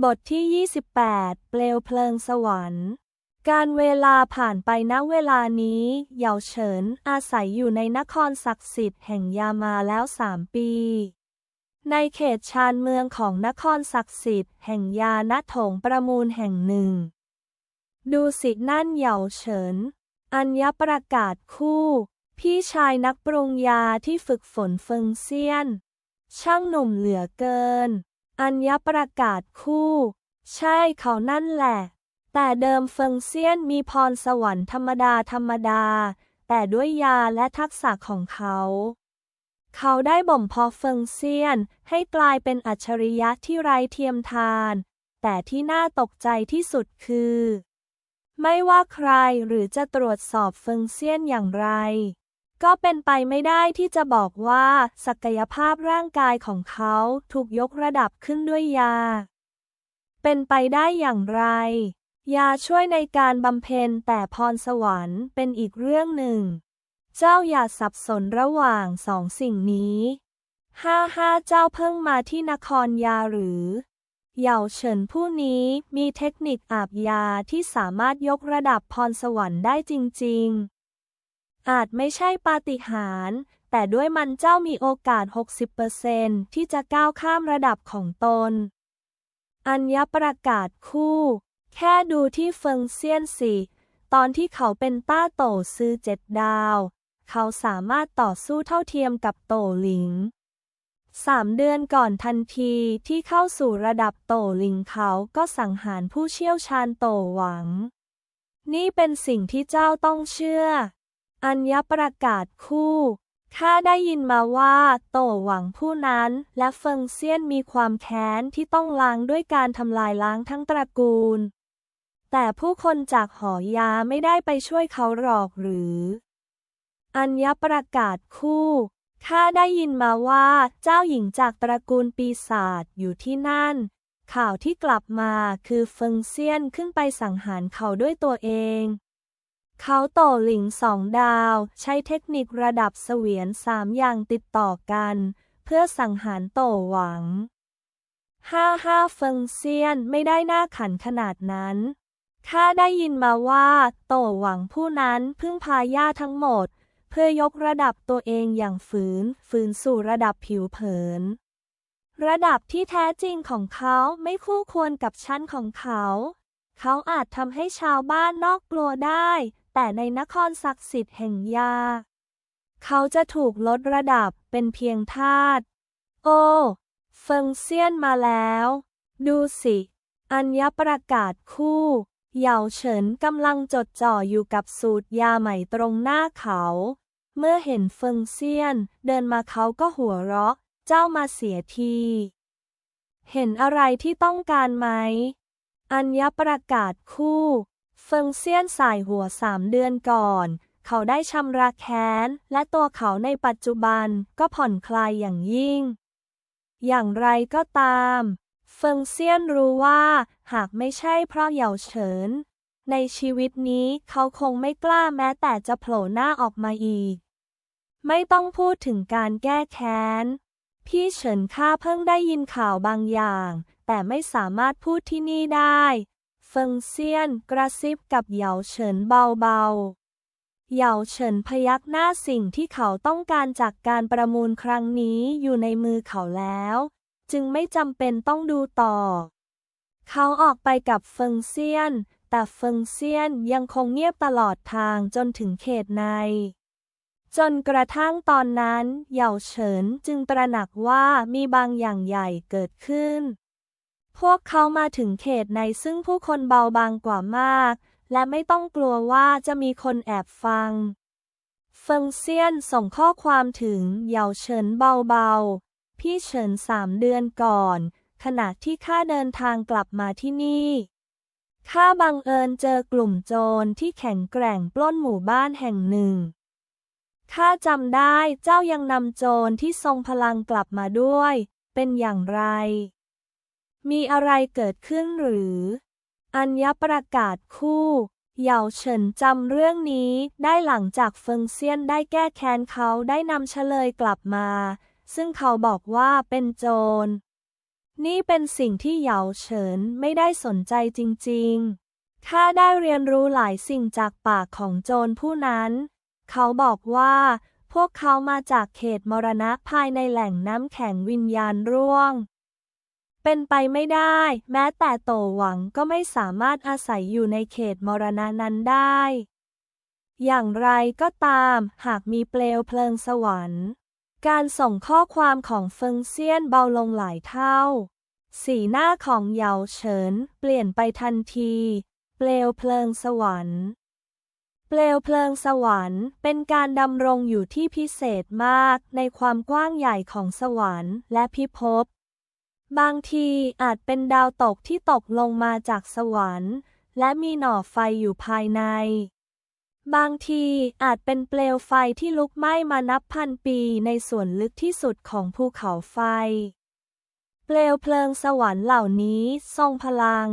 บทที่ 28 เปลวเพลิงสวรรค์ การเวลาผ่านไปณเวลานี้เหยาเฉินอาศัยอยู่ในนครศักดิ์สิทธิ์แห่งยามาแล้วสามปี ในเขตชานเมืองของนครศักดิ์สิทธิ์แห่งยาณถงประมูลแห่งหนึ่ง ดูสินั่นเหยาเฉิน อัญญประกาศคู่ พี่ชายนักปรุงยาที่ฝึกฝนเฟิงเซียน ช่างหนุ่มเหลือเกิน อัญญประกาศคู่ ใช่เขานั่นแหละ แต่เดิมเฟิงเซียนมีพรสวรรค์ธรรมดาธรรมดา แต่ด้วยยาและทักษะของเขา เขาได้บ่มเพาะเฟิงเซียนให้กลายเป็นอัจฉริยะที่ไร้เทียมทาน แต่ที่น่าตกใจที่สุดคือ ไม่ว่าใครหรือจะตรวจสอบเฟิงเซียนอย่างไร ก็เป็นไปไม่ได้ที่จะบอกว่า ศักยภาพร่างกายของเขาถูกยกระดับขึ้นด้วยยา เป็นไปได้อย่างไร ยาช่วยในการบำเพ็ญแต่พรสวรรค์เป็นอีกเรื่องหนึ่ง เจ้าอย่าสับสนระหว่างสองสิ่งนี้ห้าห้าเจ้าเพิ่งมาที่นครยาหรือเหย่าเฉินผู้นี้มีเทคนิคอาบยาที่สามารถยกระดับพรสวรรค์ได้จริง อาจไม่ใช่ปาฏิหาริย์แต่ด้วยมันเจ้ามีโอกาส 60%ที่จะก้าวข้ามระดับของตน อัญญประกาศคู่ แค่ดูที่เฟิงเซียนสิ ตอนที่เขาเป็นต้าโตซื้อเจ็ดดาว เขาสามารถต่อสู้เท่าเทียมกับโตหลิงสามเดือนก่อนทันทีที่เข้าสู่ระดับโตหลิงเขาก็สังหารผู้เชี่ยวชาญโตหวัง นี่เป็นสิ่งที่เจ้าต้องเชื่อ อัญญประกาศคู่ข้าได้ยินมาว่า โตหวังผู้นั้น และเฟิงเซียนมีความแค้นที่ต้องล้างด้วยการทำลายล้างทั้งตระกูล แต่ผู้คนจากหอยาไม่ได้ไปช่วยเขาหรอกหรือ อัญญประกาศคู่ข้าได้ยินมาว่าเจ้าหญิงจากตระกูลปีศาจอยู่ที่นั่น ข่าวที่กลับมาคือเฟิงเซียนขึ้นไปสังหารเขาด้วยตัวเอง เขาโตหลิงสองดาว ใช้เทคนิคระดับเสวียนสามอย่างติดต่อกัน เพื่อสังหารโตหวังห้าห้าเฟิงเซียนไม่ได้หน้าขันขนาดนั้นข้าได้ยินมาว่า โตหวังผู้นั้นพึ่งพาย่าทั้งหมด เพื่อยกระดับตัวเองอย่างฝืน ฝืนสู่ระดับผิวเผิน ระดับที่แท้จริงของเขาไม่คู่ควรกับชั้นของเขา เขาอาจทำให้ชาวบ้านนอกกลัวได้ แต่ในนครศักดิ์สิทธิ์แห่งยา เขาจะถูกลดระดับเป็นเพียงทาส โอ้ เฟิงเซียนมาแล้ว ดูสิ อัญญประกาศคู่ เหย่าเฉินกำลังจดจ่ออยู่กับสูตรยาใหม่ตรงหน้าเขา เมื่อเห็นเฟิงเซียนเดินมาเขาก็หัวเราะ เจ้ามาเสียที เห็นอะไรที่ต้องการไหม อัญญประกาศคู่ เฟิงเซียนสายหัวสามเดือนก่อน เขาได้ชำระแค้น และตัวเขาในปัจจุบันก็ผ่อนคลายอย่างยิ่ง อย่างไรก็ตาม เฟิงเซียนรู้ว่า หากไม่ใช่เพราะเหย่าเฉิน ในชีวิตนี้เขาคงไม่กล้าแม้แต่จะโผล่หน้าออกมาอีก ไม่ต้องพูดถึงการแก้แค้น พี่เฉินข้าเพิ่งได้ยินข่าวบางอย่าง แต่ไม่สามารถพูดที่นี่ได้ เฟิงเซียนกระซิบกับเหยาเฉินเบาๆ เหยาเฉินพยักหน้าสิ่งที่เขาต้องการจากการประมูลครั้งนี้อยู่ในมือเขาแล้ว จึงไม่จำเป็นต้องดูต่อ เขาออกไปกับเฟิงเซียน แต่เฟิงเซียนยังคงเงียบตลอดทางจนถึงเขตใน จนกระทั่งตอนนั้น เหย่าเฉินจึงตระหนักว่ามีบางอย่างใหญ่เกิดขึ้น พวกเขามาถึงเขตในซึ่งผู้คนเบาบางกว่ามาก และไม่ต้องกลัวว่าจะมีคนแอบฟัง เฟิงเซียนส่งข้อความถึงเหยาเฉินเบาๆ พี่เฉินสามเดือนก่อน ขณะที่ข้าเดินทางกลับมาที่นี่ข้าบังเอิญเจอกลุ่มโจรที่แข็งแกร่งปล้นหมู่บ้านแห่งหนึ่ง ข้าจำได้เจ้ายังนำโจรที่ทรงพลังกลับมาด้วย เป็นอย่างไร มีอะไรเกิดขึ้นหรือ อัญญประกาศคู่เหย่าเฉินจำเรื่องนี้ได้หลังจากเฟิงเซียนได้แก้แค้นเขาได้นำเฉลยกลับมา ซึ่งเขาบอกว่าเป็นโจร นี่เป็นสิ่งที่เหยาเฉินไม่ได้สนใจจริงๆข้าได้เรียนรู้หลายสิ่งจากปากของโจรผู้นั้น เขาบอกว่า พวกเขามาจากเขตมรณะภายในแหล่งน้ำแข็งวิญญาณร่วง เป็นไปไม่ได้ แม้แต่โตหวังก็ไม่สามารถอาศัยอยู่ในเขตมรณะนั้นได้ อย่างไรก็ตาม หากมีเปลวเพลิงสวรรค์ การส่งข้อความของเฟิงเซียนเบาลงหลายเท่า สีหน้าของเหยาเฉินเปลี่ยนไปทันที เปลวเพลิงสวรรค์ เปลวเพลิงสวรรค์ เป็นการดำรงอยู่ที่พิเศษมากในความกว้างใหญ่ของสวรรค์และพิภพ บางทีอาจเป็นดาวตกที่ตกลงมาจากสวรรค์ และมีหน่อไฟอยู่ภายใน บางทีอาจเป็นเปลวไฟที่ลุกไหม้มานับพันปีในส่วนลึกที่สุดของภูเขาไฟ เปลวเพลิงสวรรค์เหล่านี้ทรงพลัง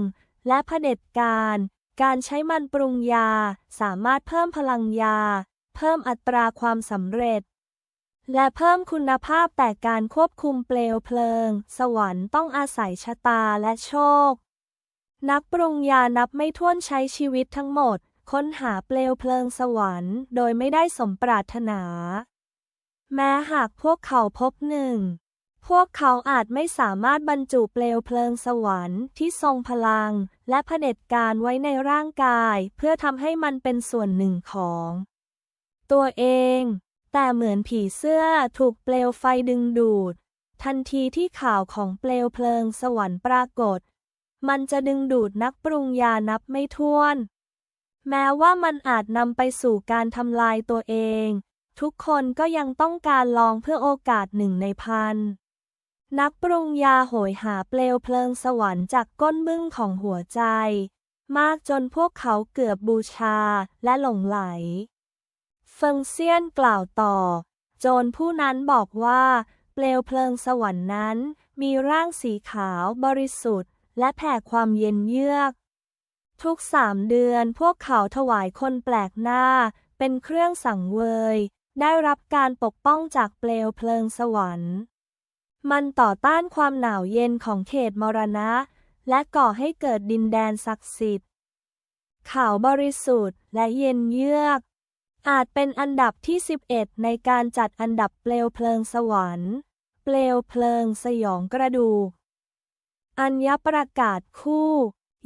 และเผด็จการ การใช้มันปรุงยา สามารถเพิ่มพลังยา เพิ่มอัตราความสำเร็จ และเพิ่มคุณภาพแต่การควบคุมเปลวเพลิง สวรรค์ต้องอาศัยชะตาและโชค นักปรุงยานับไม่ถ้วนใช้ชีวิตทั้งหมด ค้นหาเปลวเพลิงสวรรค์ โดยไม่ได้สมปรารถนา แม้หากพวกเขาพบหนึ่ง พวกเขาอาจไม่สามารถบรรจุเปลวเพลิงสวรรค์ที่ทรงพลัง และเผด็จการไว้ในร่างกาย เพื่อทำให้มันเป็นส่วนหนึ่งของ ตัวเอง แต่เหมือนผีเสื้อถูกเปลวไฟดึงดูด ทันทีที่ข่าวของเปลวเพลิงสวรรค์ปรากฏ มันจะดึงดูดนักปรุงยานับไม่ถ้วน แม้ว่ามันอาจนำไปสู่การทำลายตัวเอง ทุกคนก็ยังต้องการลองเพื่อโอกาสหนึ่งในพัน นักปรุงยาโหยหาเปลวเพลิงสวรรค์จากก้นบึ้งของหัวใจ มากจนพวกเขาเกือบบูชาและหลงไหล เฟิงเซียนกล่าวต่อ โจรผู้นั้นบอกว่า เปลวเพลิงสวรรค์นั้น มีร่างสีขาวบริสุทธิ์ และแผ่ความเย็นเยือก ทุกสามเดือนพวกเขาถวายคนแปลกหน้า เป็นเครื่องสังเวย ได้รับการปกป้องจากเปลวเพลิงสวรรค์ มันต่อต้านความหนาวเย็นของเขตมรณะ และก่อให้เกิดดินแดนศักดิ์สิทธิ์ขาวบริสุทธิ์และเย็นเยือก อาจเป็นอันดับที่ 11 ในการจัดอันดับเปลวเพลิงสวรรค์ เปลวเพลิงสยองกระดูก อัญญประกาศคู่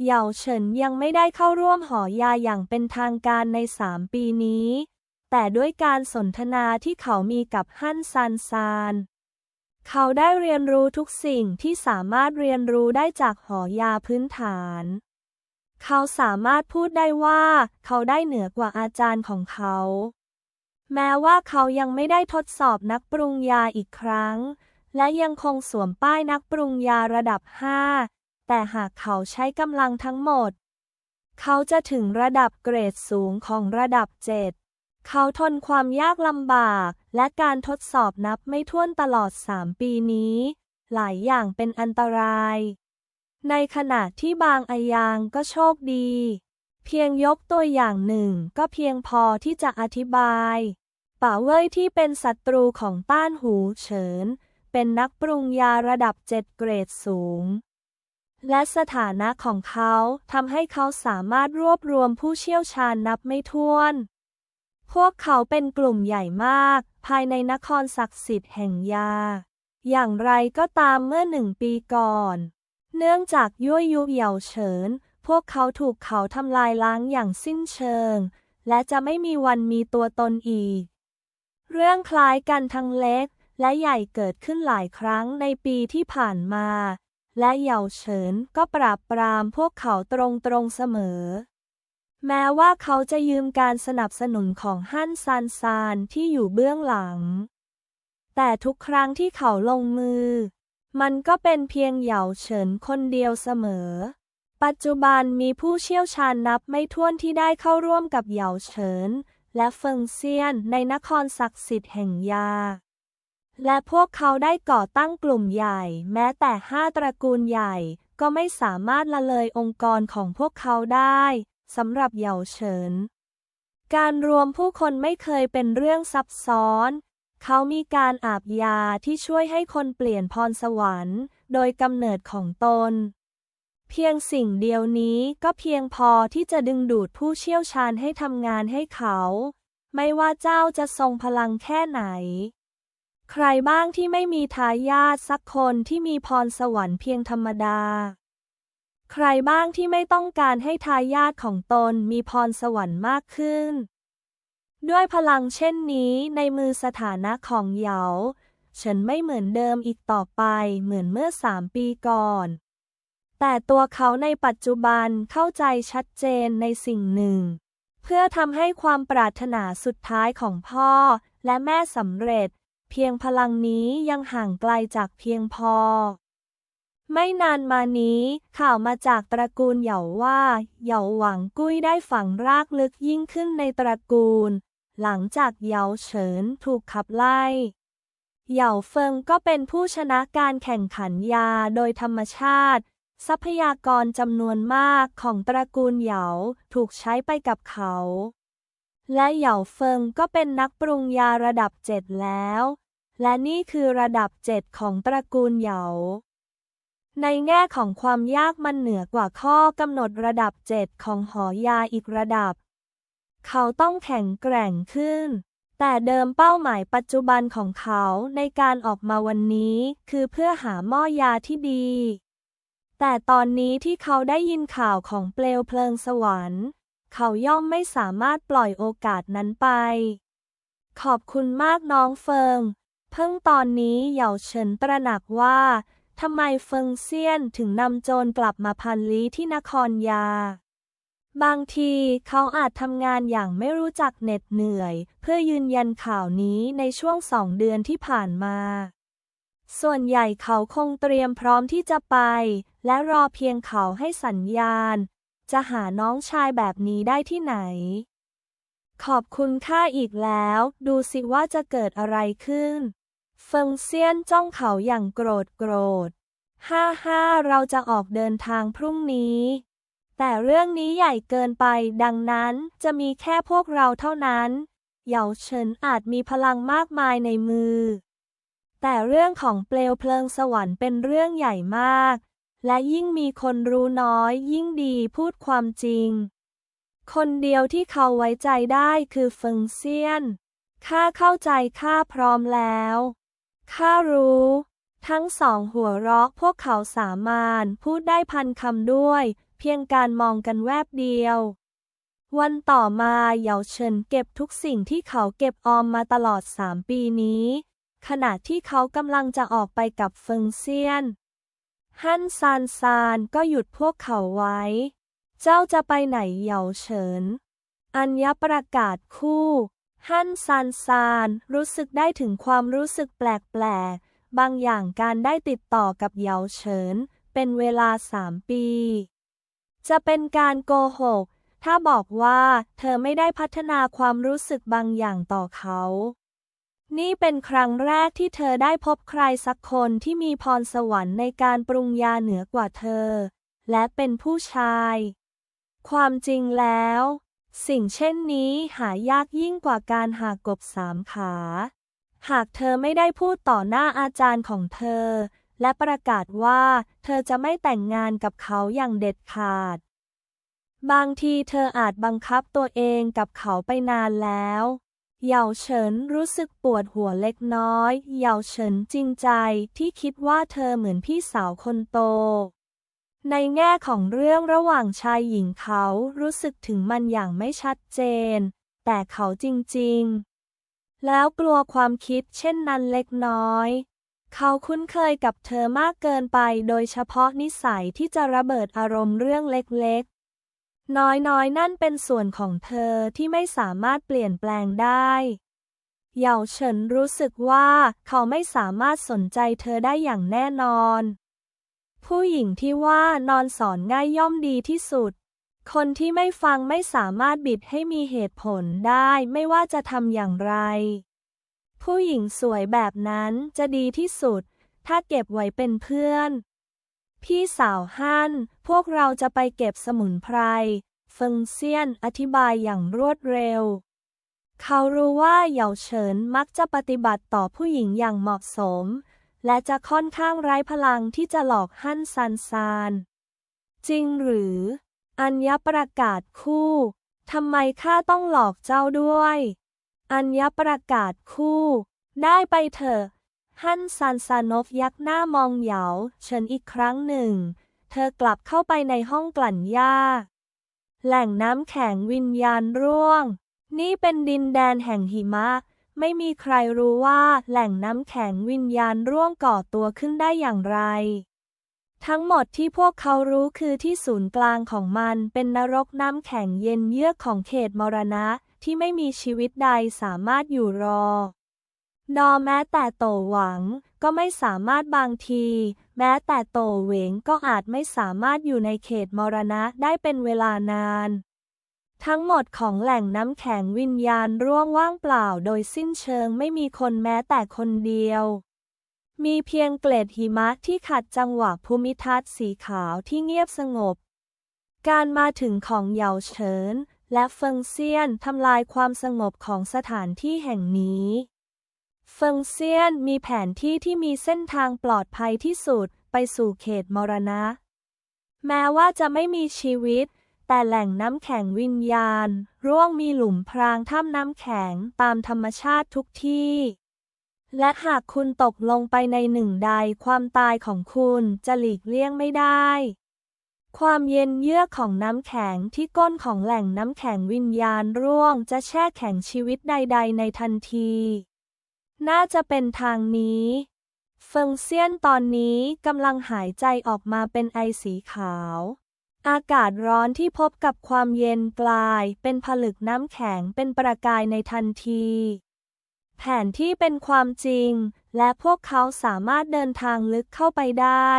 เหยาเฉินยังไม่ได้เข้าร่วมหอยาอย่างเป็นทางการในสามปีนี้ แต่ด้วยการสนทนาที่เขามีกับฮั่นซานซาน เขาได้เรียนรู้ทุกสิ่งที่สามารถเรียนรู้ได้จากหอยาพื้นฐาน เขาสามารถพูดได้ว่า เขาได้เหนือกว่าอาจารย์ของเขา แม้ว่าเขายังไม่ได้ทดสอบนักปรุงยาอีกครั้ง และยังคงสวมป้ายนักปรุงยาระดับ 5 แต่หากเขาใช้กำลังทั้งหมด เขาจะถึงระดับเกรดสูงของระดับ 7เขาทนความยากลำบาก และการทดสอบนับไม่ถ้วนตลอด 3 ปีนี้ หลายอย่างเป็นอันตราย ในขณะที่บางอายางก็โชคดี เพียงยกตัวอย่างหนึ่งก็เพียงพอที่จะอธิบายป่าเว่ยที่เป็นศัตรูของต้านหูเฉิน เป็นนักปรุงยาระดับเจ็ดเกรดสูง และสถานะของเขาทำให้เขาสามารถรวบรวมผู้เชี่ยวชาญนับไม่ถ้วน พวกเขาเป็นกลุ่มใหญ่มาก ภายในนครศักดิ์สิทธิ์แห่งยา อย่างไรก็ตามเมื่อหนึ่งปีก่อน เนื่องจากยั่วยุเหย่าเฉิน พวกเขาถูกเขาทำลายล้างอย่างสิ้นเชิง และจะไม่มีวันมีตัวตนอีก เรื่องคล้ายกันทั้งเล็กและใหญ่เกิดขึ้นหลายครั้งในปีที่ผ่านมา และเหย่าเฉินก็ปราบปรามพวกเขาตรงๆเสมอ แม้ว่าเขาจะยืมการสนับสนุนของฮั่นซานซานที่อยู่เบื้องหลัง แต่ทุกครั้งที่เขาลงมือ มันก็เป็นเพียงเหยาเฉินคนเดียวเสมอ ปัจจุบันมีผู้เชี่ยวชาญนับไม่ถ้วนที่ได้เข้าร่วมกับเหยาเฉิน และเฟิงเซียนในนครศักดิ์สิทธิ์แห่งยา และพวกเขาได้ก่อตั้งกลุ่มใหญ่ แม้แต่ห้าตระกูลใหญ่ก็ไม่สามารถละเลยองค์กรของพวกเขาได้สำหรับเหยาเฉิน การรวมผู้คนไม่เคยเป็นเรื่องซับซ้อน เขามีการอาบยาที่ช่วยให้คนเปลี่ยนพรสวรรค์ โดยกำเนิดของตน เพียงสิ่งเดียวนี้ก็เพียงพอที่จะดึงดูดผู้เชี่ยวชาญให้ทำงานให้เขา ไม่ว่าเจ้าจะทรงพลังแค่ไหน ใครบ้างที่ไม่มีทายาทสักคนที่มีพรสวรรค์เพียงธรรมดา ใครบ้างที่ไม่ต้องการให้ทายาทของตนมีพรสวรรค์มากขึ้น ด้วยพลังเช่นนี้ในมือสถานะของเหยา ฉันไม่เหมือนเดิมอีกต่อไปเหมือนเมื่อสามปีก่อน แต่ตัวเขาในปัจจุบันเข้าใจชัดเจนในสิ่งหนึ่ง เพื่อทำให้ความปรารถนาสุดท้ายของพ่อและแม่สำเร็จ เพียงพลังนี้ยังห่างไกลจากเพียงพอ ไม่นานมานี้ข่าวมาจากตระกูลเหยาว่าเหยาหวังกุ้ยได้ฝังรากลึกยิ่งขึ้นในตระกูล หลังจากเหยาเฉินถูกขับไล่ เหยาเฟิงก็เป็นผู้ชนะการแข่งขันยาโดยธรรมชาติ ทรัพยากรจำนวนมากของตระกูลเหยาถูกใช้ไปกับเขา และเหยาเฟิงก็เป็นนักปรุงยาระดับเจ็ดแล้ว และนี่คือระดับเจ็ดของตระกูลเหยาในแง่ของความยากมันเหนือกว่าข้อกำหนดระดับเจ็ดของหอยาอีกระดับ เขาต้องแข็งแกร่งขึ้น แต่เดิมเป้าหมายปัจจุบันของเขาในการออกมาวันนี้คือเพื่อหาหม้อยาที่ดี แต่ตอนนี้ที่เขาได้ยินข่าวของเปลวเพลิงสวรรค์ เขาย่อมไม่สามารถปล่อยโอกาสนั้นไป ขอบคุณมากน้องเฟิง เพิ่งตอนนี้เหยาเฉินตระหนักว่าทำไมเฟิงเซียนถึงนำโจรกลับมาพันลี้ที่นครยา บางทีเขาอาจทำงานอย่างไม่รู้จักเหน็ดเหนื่อย เพื่อยืนยันข่าวนี้ในช่วงสองเดือนที่ผ่านมา ส่วนใหญ่เขาคงเตรียมพร้อมที่จะไป และรอเพียงเขาให้สัญญาณ จะหาน้องชายแบบนี้ได้ที่ไหน ขอบคุณค่าอีกแล้ว ดูสิว่าจะเกิดอะไรขึ้น เฟิงเซียนจ้องเขาอย่างโกรธโกรธ ห้าห้าเราจะออกเดินทางพรุ่งนี้ แต่เรื่องนี้ใหญ่เกินไปดังนั้นจะมีแค่พวกเราเท่านั้น เหยาเฉินอาจมีพลังมากมายในมือ แต่เรื่องของเปลวเพลิงสวรรค์เป็นเรื่องใหญ่มาก และยิ่งมีคนรู้น้อยยิ่งดีพูดความจริง คนเดียวที่เขาไว้ใจได้คือเฟิงเซียน ข้าเข้าใจข้าพร้อมแล้ว ข้ารู้ ทั้งสองหัวเราะพวกเขาสามารถพูดได้พันคำด้วย เพียงการมองกันแวบเดียว วันต่อมาเหยาเฉินเก็บทุกสิ่งที่เขาเก็บออมมาตลอดสามปีนี้ ขณะที่เขากำลังจะออกไปกับเฟิงเซียน ฮั่นซานซานก็หยุดพวกเขาไว้ เจ้าจะไปไหนเหยาเฉิน อัญญประกาศคู่ฮั่นซานซานรู้สึกได้ถึงความรู้สึกแปลกๆ บางอย่างการได้ติดต่อกับเหยาเฉิน เป็นเวลาสามปี จะเป็นการโกหก ถ้าบอกว่าเธอไม่ได้พัฒนาความรู้สึกบางอย่างต่อเขา นี่เป็นครั้งแรกที่เธอได้พบใครสักคนที่มีพรสวรรค์ในการปรุงยาเหนือกว่าเธอ และเป็นผู้ชาย ความจริงแล้ว สิ่งเช่นนี้หายากยิ่งกว่าการหากบสามขา หากเธอไม่ได้พูดต่อหน้าอาจารย์ของเธอ และประกาศว่า เธอจะไม่แต่งงานกับเขาอย่างเด็ดขาด บางทีเธออาจบังคับตัวเองกับเขาไปนานแล้วเหยาเฉินรู้สึกปวดหัวเล็กน้อยเหยาเฉินจริงใจที่คิดว่าเธอเหมือนพี่สาวคนโต ในแง่ของเรื่องระหว่างชายหญิงเขารู้สึกถึงมันอย่างไม่ชัดเจน แต่เขาจริงๆ แล้วกลัวความคิดเช่นนั้นเล็กน้อย เขาคุ้นเคยกับเธอมากเกินไปโดยเฉพาะนิสัยที่จะระเบิดอารมณ์เรื่องเล็กๆ น้อยๆ นั่นเป็นส่วนของเธอที่ไม่สามารถเปลี่ยนแปลงได้เหยาเฉินรู้สึกว่าเขาไม่สามารถสนใจเธอได้อย่างแน่นอน ผู้หญิงที่ว่านอนสอนง่ายย่อมดีที่สุด คนที่ไม่ฟังไม่สามารถบิดให้มีเหตุผลได้ไม่ว่าจะทำอย่างไร ผู้หญิงสวยแบบนั้นจะดีที่สุด ถ้าเก็บไว้เป็นเพื่อน พี่สาวฮั่น พวกเราจะไปเก็บสมุนไพร เฟิงเซียนอธิบายอย่างรวดเร็ว เขารู้ว่าเหยาเฉินมักจะปฏิบัติต่อผู้หญิงอย่างเหมาะสม และจะค่อนข้างไร้พลังที่จะหลอกฮั่นซันซาน จริงหรือ อัญญประกาศคู่ทำไมข้าต้องหลอกเจ้าด้วย อัญญประกาศคู่ ได้ไปเถอะฮั่นซันซานอฟยักหน้ามองเหยาเฉินอีกครั้งหนึ่ง เธอกลับเข้าไปในห้องกลั่นหญ้า แหล่งน้ำแข็งวิญญาณร่วง นี่เป็นดินแดนแห่งหิมะ ไม่มีใครรู้ว่าแหล่งน้ำแข็งวิญญาณร่วงก่อตัวขึ้นได้อย่างไร ทั้งหมดที่พวกเขารู้คือที่ศูนย์กลางของมันเป็นนรกน้ำแข็งเย็นเยือกของเขตมรณะ ที่ไม่มีชีวิตใดสามารถอยู่รอดอแม้แต่โตหวังก็ไม่สามารถบางที แม้แต่โตเหวงก็อาจไม่สามารถอยู่ในเขตมรณะได้เป็นเวลานาน ทั้งหมดของแหล่งน้ำแข็งวิญญาณร่วงว่างเปล่าโดยสิ้นเชิงไม่มีคนแม้แต่คนเดียว มีเพียงเกล็ดหิมะที่ขัดจังหวะภูมิทัศน์สีขาวที่เงียบสงบ การมาถึงของเหยาเฉิน และเฟิงเซียนทำลายความสงบของสถานที่แห่งนี้เฟิงเซียนมีแผนที่ที่มีเส้นทางปลอดภัยที่สุดไปสู่เขตมรณะ แม้ว่าจะไม่มีชีวิต แต่แหล่งน้ำแข็งวิญญาณ ร่วงมีหลุมพรางถ้ำน้ำแข็งตามธรรมชาติทุกที่ และหากคุณตกลงไปในหนึ่งใดความตายของคุณจะหลีกเลี่ยงไม่ได้ ความเย็นเยือกของน้ำแข็งที่ก้นของแหล่งน้ำแข็งวิญญาณร่วงจะแช่แข็งชีวิตใด ๆ ในทันที น่าจะเป็นทางนี้ เฟิงเซียนตอนนี้กำลังหายใจออกมาเป็นไอสีขาว อากาศร้อนที่พบกับความเย็นกลายเป็นผลึกน้ำแข็งเป็นประกายในทันที แผนที่เป็นความจริง และพวกเขาสามารถเดินทางลึกเข้าไปได้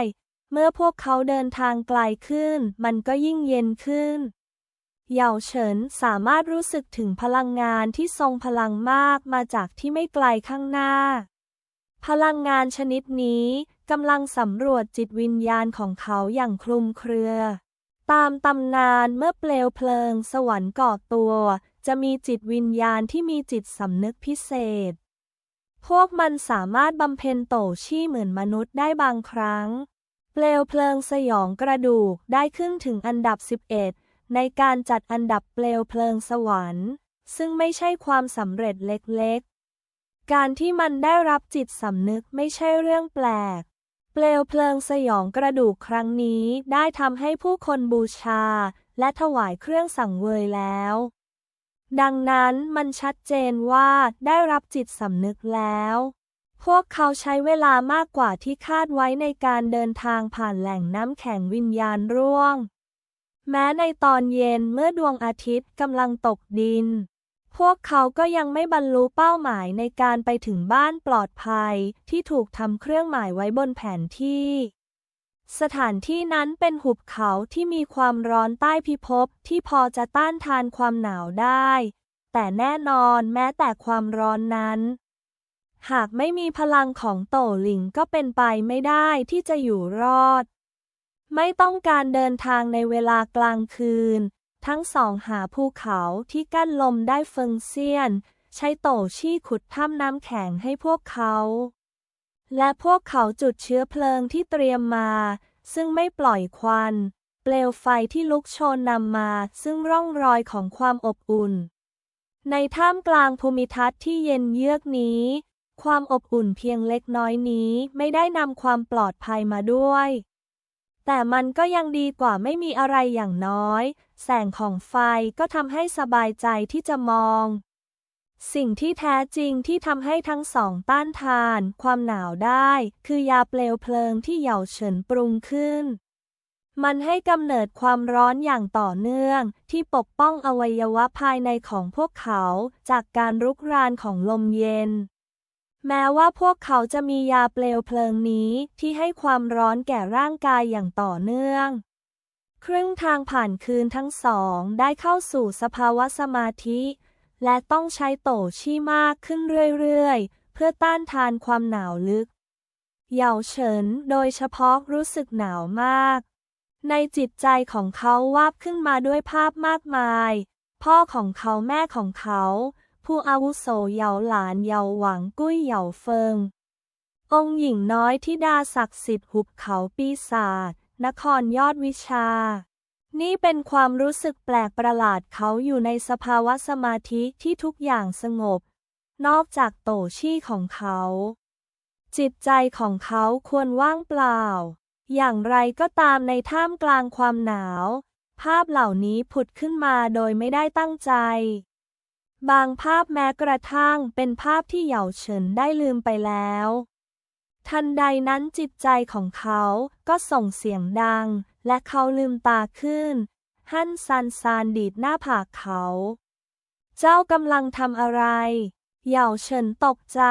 เมื่อพวกเขาเดินทางไกลขึ้น มันก็ยิ่งเย็นขึ้น เหยาเฉินสามารถรู้สึกถึงพลังงานที่ทรงพลังมากมาจากที่ไม่ไกลข้างหน้า พลังงานชนิดนี้กำลังสำรวจจิตวิญญาณของเขาอย่างคลุมเครือ ตามตำนานเมื่อเปลวเพลิงสวรรค์ก่อตัว จะมีจิตวิญญาณที่มีจิตสำนึกพิเศษ พวกมันสามารถบำเพ็ญโตชี่เหมือนมนุษย์ได้บางครั้ง เปลวเพลิงสยองกระดูกได้ขึ้นถึงอันดับ 11 ในการจัดอันดับเปลวเพลิงสวรรค์ ซึ่งไม่ใช่ความสำเร็จเล็กๆ การที่มันได้รับจิตสำนึกไม่ใช่เรื่องแปลก เปลวเพลิงสยองกระดูกครั้งนี้ได้ทำให้ผู้คนบูชา และถวายเครื่องสังเวยแล้ว ดังนั้นมันชัดเจนว่าได้รับจิตสำนึกแล้ว พวกเขาใช้เวลามากกว่าที่คาดไว้ในการเดินทางผ่านแหล่งน้ำแข็งวิญญาณร่วง แม้ในตอนเย็นเมื่อดวงอาทิตย์กำลังตกดิน พวกเขาก็ยังไม่บรรลุเป้าหมายในการไปถึงบ้านปลอดภัยที่ถูกทำเครื่องหมายไว้บนแผนที่ สถานที่นั้นเป็นหุบเขาที่มีความร้อนใต้พิภพที่พอจะต้านทานความหนาวได้ แต่แน่นอนแม้แต่ความร้อนนั้น หากไม่มีพลังของโตหลิงก็เป็นไปไม่ได้ที่จะอยู่รอด ไม่ต้องการเดินทางในเวลากลางคืน ทั้งสองหาภูเขาที่กั้นลมได้เฟิงเซียน ใช้โต่ชี่ขุดถ้ำน้ำแข็งให้พวกเขา และพวกเขาจุดเชื้อเพลิงที่เตรียมมา ซึ่งไม่ปล่อยควัน เปลวไฟที่ลุกโชนนำมา ซึ่งร่องรอยของความอบอุ่นในท่ามกลางภูมิทัศน์ที่เย็นเยือกนี้ ความอบอุ่นเพียงเล็กน้อยนี้ไม่ได้นำความปลอดภัยมาด้วย แต่มันก็ยังดีกว่าไม่มีอะไรอย่างน้อย แสงของไฟก็ทำให้สบายใจที่จะมอง สิ่งที่แท้จริงที่ทำให้ทั้งสองต้านทาน ความหนาวได้ คือยาเปลวเพลิงที่เหยาเฉินปรุงขึ้น มันให้กำเนิดความร้อนอย่างต่อเนื่อง ที่ปกป้องอวัยวะภายในของพวกเขา จากการรุกรานของลมเย็น แม้ว่าพวกเขาจะมียาเปลวเพลิงนี้ที่ให้ความร้อนแก่ร่างกายอย่างต่อเนื่อง ครึ่งทางผ่านคืนทั้งสองได้เข้าสู่สภาวะสมาธิ และต้องใช้โตชี่มากขึ้นเรื่อยๆ เพื่อต้านทานความหนาวลึก เหยาเฉินโดยเฉพาะรู้สึกหนาวมาก ในจิตใจของเขาวาบขึ้นมาด้วยภาพมากมาย พ่อของเขาแม่ของเขา ผู้อาวุโสเยาหลานเยาหวังกุ้ยเยาเฟิง องค์หญิงน้อยที่ดาศักดิ์สิทธิ์หุบเขาปีศาจนครยอดวิชา นี่เป็นความรู้สึกแปลกประหลาดเขาอยู่ในสภาวะสมาธิที่ทุกอย่างสงบ นอกจากโตชี่ของเขา จิตใจของเขาควรว่างเปล่า อย่างไรก็ตามในท่ามกลางความหนาว ภาพเหล่านี้ผุดขึ้นมาโดยไม่ได้ตั้งใจ บางภาพแม้กระทั่งเป็นภาพที่เหยาเฉินได้ลืมไปแล้ว ทันใดนั้นจิตใจของเขาก็ส่งเสียงดัง และเขาลืมตาขึ้น ฮั่นซันซานดีดหน้าผากเขา เจ้ากำลังทำอะไร เหยาเฉินตกใจ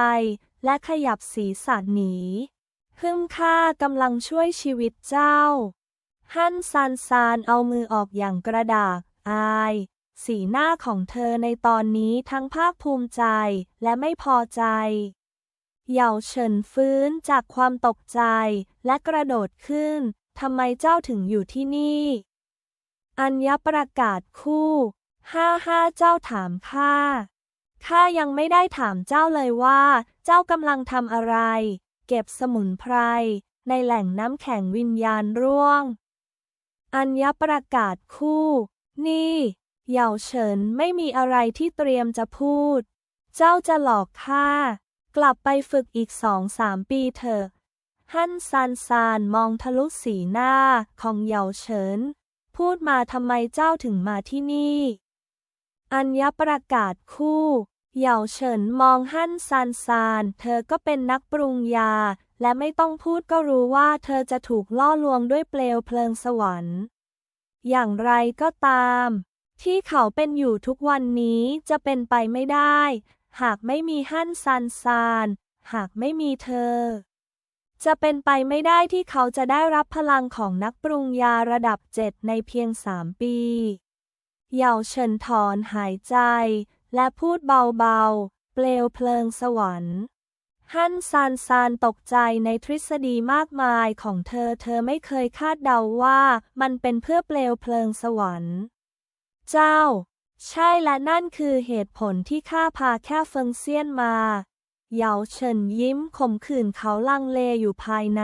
และขยับศีรษะหนีฮึมข้ากำลังช่วยชีวิตเจ้า ฮั่นซานซานเอามือออกอย่างกระดากอาย สีหน้าของเธอในตอนนี้ทั้งภาคภูมิใจและไม่พอใจ เหยาเฉินฟื้นจากความตกใจและกระโดดขึ้น ทำไมเจ้าถึงอยู่ที่นี่ อัญญประกาศคู่ห้าห้าเจ้าถามข้า ข้ายังไม่ได้ถามเจ้าเลยว่า เจ้ากำลังทำอะไร เก็บสมุนไพร ในแหล่งน้ำแข็งวิญญาณร่วง อัญญประกาศคู่ นี่ เหยาเฉินไม่มีอะไรที่เตรียมจะพูด เจ้าจะหลอกข้ากลับไปฝึกอีกสองสามปีเถอะ ฮั่นซานซานมองทะลุสีหน้าของเหยาเฉิน พูดมาทำไมเจ้าถึงมาที่นี่ อัญญประกาศคู่เหยาเฉินมองฮั่นซานซาน เธอก็เป็นนักปรุงยา และไม่ต้องพูดก็รู้ว่าเธอจะถูกล่อลวงด้วยเปลวเพลิงสวรรค์ อย่างไรก็ตาม ที่เขาเป็นอยู่ทุกวันนี้จะเป็นไปไม่ได้ หากไม่มีฮั่นซานซาน หากไม่มีเธอ จะเป็นไปไม่ได้ที่เขาจะได้รับพลังของนักปรุงยาระดับเจ็ดในเพียงสามปีเหยาเฉินถอนหายใจ และพูดเบาๆ เปลวเพลิงสวรรค์ฮั่นซานซานตกใจในทฤษฎีมากมายของเธอ เธอไม่เคยคาดเดาว่ามันเป็นเพื่อเปลวเพลิงสวรรค์ เจ้า ใช่และนั่นคือเหตุผลที่ข้าพาแค่เฟิงเซียนมาเหยาเฉินยิ้มขมขื่นเขาลังเลอยู่ภายใน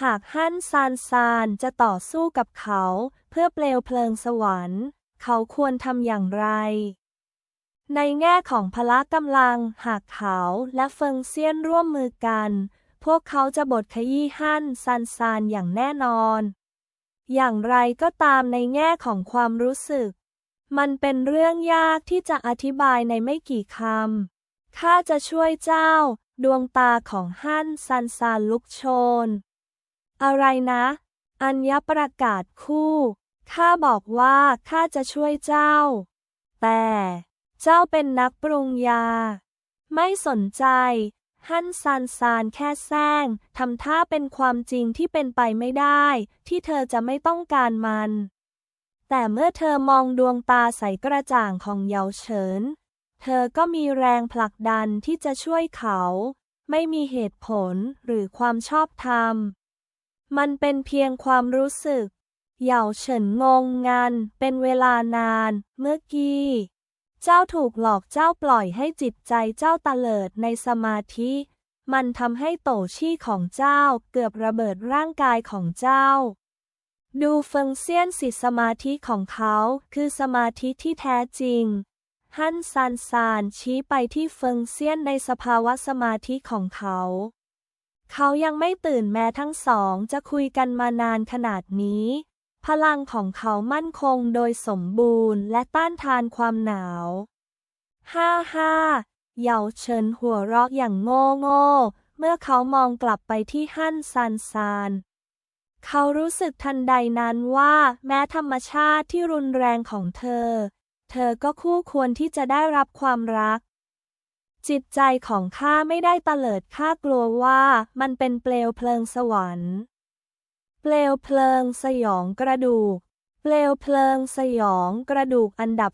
หากฮั่นซานซานจะต่อสู้กับเขาเพื่อเปลวเพลิงสวรรค์ เขาควรทำอย่างไร ในแง่ของพละกำลังหากเขาและเฟิงเซียนร่วมมือกัน พวกเขาจะบดขยี้ฮั่นซานซานอย่างแน่นอน อย่างไรก็ตามในแง่ของความรู้สึก มันเป็นเรื่องยากที่จะอธิบายในไม่กี่คำ ข้าจะช่วยเจ้า ดวงตาของฮั่นซันซานลุกโชน อะไรนะ อัญญประกาศคู่ ข้าบอกว่าข้าจะช่วยเจ้า แต่ เจ้าเป็นนักปรุงยา ไม่สนใจ ฮั่นซานซานแค่แซงทำท่าเป็นความจริงที่เป็นไปไม่ได้ ที่เธอจะไม่ต้องการมัน แต่เมื่อเธอมองดวงตาใสกระจ่างของเยาเฉิน เธอก็มีแรงผลักดันที่จะช่วยเขา ไม่มีเหตุผลหรือความชอบธรรม มันเป็นเพียงความรู้สึก เหยาเฉินงงงันเป็นเวลานาน เมื่อกี้ เจ้าถูกหลอกเจ้าปล่อยให้จิตใจเจ้าตะเลิดในสมาธิ มันทำให้โตชี่ของเจ้าเกือบระเบิดร่างกายของเจ้า ดูเฟิงเซียนสิสมาธิของเขาคือสมาธิที่แท้จริง ฮั่นซานซานชี้ไปที่เฟิงเซียนในสภาวะสมาธิของเขา เขายังไม่ตื่นแม้ทั้งสองจะคุยกันมานานขนาดนี้ พลังของเขามั่นคงโดยสมบูรณ์และต้านทานความหนาวห้าห้าเหยาเฉินหัวเราะอย่างโง่โง่เมื่อเขามองกลับไปที่ฮั่นซานซานเขารู้สึกทันใดนั้นว่าแม้ธรรมชาติที่รุนแรงของเธอ เธอก็คู่ควรที่จะได้รับความรัก จิตใจของข้าไม่ได้ตะเลิดข้ากลัวว่ามันเป็นเปลวเพลิงสวรรค์ เปลวเพลิงสยองกระดูก เปลวเพลิงสยองกระดูกอันดับ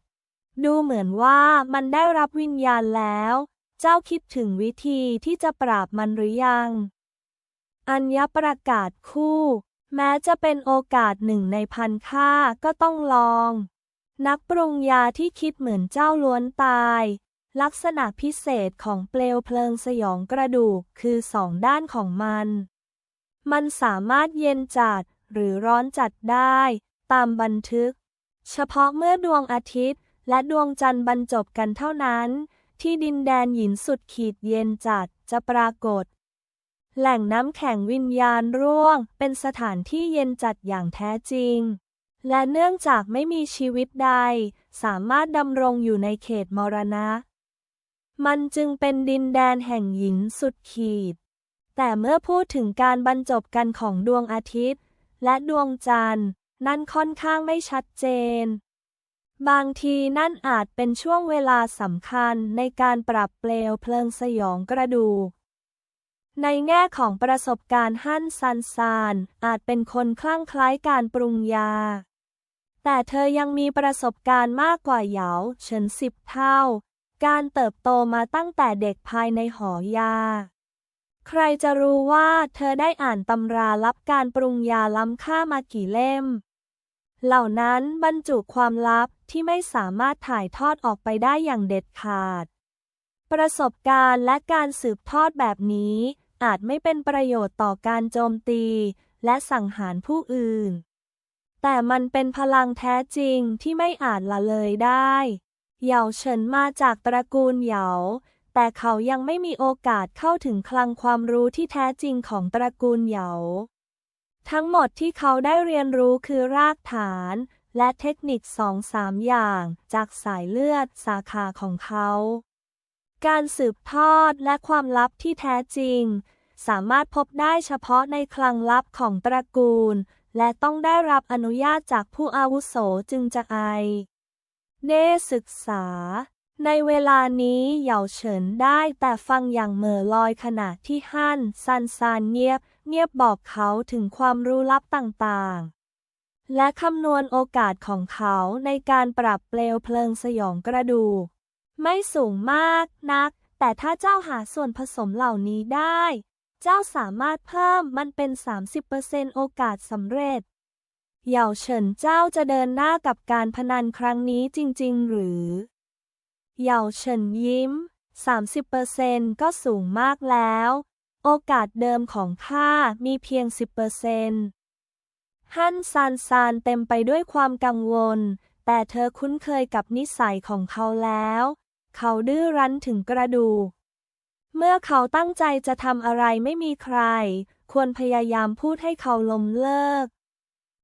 11 ดูเหมือนว่ามันได้รับวิญญาณแล้ว เจ้าคิดถึงวิธีที่จะปราบมันหรือยัง อัญญประกาศคู่ แม้จะเป็นโอกาสหนึ่งในพันค่าก็ต้องลอง นักปรุงยาที่คิดเหมือนเจ้าล้วนตาย ลักษณะพิเศษของเปลวเพลิงสยองกระดูกคือสองด้านของมัน มันสามารถเย็นจัดหรือร้อนจัดได้ ตามบันทึก เฉพาะเมื่อดวงอาทิตย์ และดวงจันทร์บรรจบกันเท่านั้น ที่ดินแดนหินสุดขีดเย็นจัดจะปรากฏ แหล่งน้ำแข็งวิญญาณร่วง เป็นสถานที่เย็นจัดอย่างแท้จริง และเนื่องจากไม่มีชีวิตใด สามารถดำรงอยู่ในเขตมรณะ มันจึงเป็นดินแดนแห่งหินสุดขีด แต่เมื่อพูดถึงการบรรจบกันของดวงอาทิตย์ และดวงจันทร์ นั่นค่อนข้างไม่ชัดเจน บางทีนั่นอาจเป็นช่วงเวลาสำคัญในการปรับเปลวเพลิงสยองกระดูก ในแง่ของประสบการณ์ฮั่นซันซานอาจเป็นคนคลั่งคล้ายการปรุงยา แต่เธอยังมีประสบการณ์มากกว่าเหยาเฉินสิบเท่า การเติบโตมาตั้งแต่เด็กภายในหอยา ใครจะรู้ว่าเธอได้อ่านตำราลับการปรุงยาล้ำค่ามากี่เล่ม เหล่านั้นบรรจุความลับที่ไม่สามารถถ่ายทอดออกไปได้อย่างเด็ดขาด ประสบการณ์และการสืบทอดแบบนี้ อาจไม่เป็นประโยชน์ต่อการโจมตี และสังหารผู้อื่น แต่มันเป็นพลังแท้จริงที่ไม่อาจละเลยได้ เหยาเฉินมาจากตระกูลเหยา แต่เขายังไม่มีโอกาสเข้าถึงคลังความรู้ที่แท้จริงของตระกูลเหยา ทั้งหมดที่เขาได้เรียนรู้คือรากฐาน และเทคนิคสองสามอย่าง จากสายเลือดสาขาของเขา การสืบทอดและความลับที่แท้จริง สามารถพบได้เฉพาะในคลังลับของตระกูล และต้องได้รับอนุญาตจากผู้อาวุโสจึงจะไอเนศึกษา ในเวลานี้เหยาเฉินได้แต่ฟังอย่างเหม่อลอยขณะที่ฮั่นซันซานเงียบ เงียบบอกเขาถึงความรู้ลับต่างๆ และคำนวณโอกาสของเขาในการปรับเปลวเพลิงสยองกระดูก ไม่สูงมากนัก แต่ถ้าเจ้าหาส่วนผสมเหล่านี้ได้ เจ้าสามารถเพิ่มมันเป็น 30%โอกาสสำเร็จเหยาเฉินเจ้าจะเดินหน้ากับการพนันครั้งนี้จริง ๆ หรือ เหยาเฉินยิ้ม 30%ก็สูงมากแล้ว โอกาสเดิมของข้ามีเพียง 10%ฮั่นซานซานเต็มไปด้วยความกังวล แต่เธอคุ้นเคยกับนิสัยของเขาแล้ว เขาดื้อรั้นถึงกระดูก เมื่อเขาตั้งใจจะทำอะไรไม่มีใคร ควรพยายามพูดให้เขาลมเลิก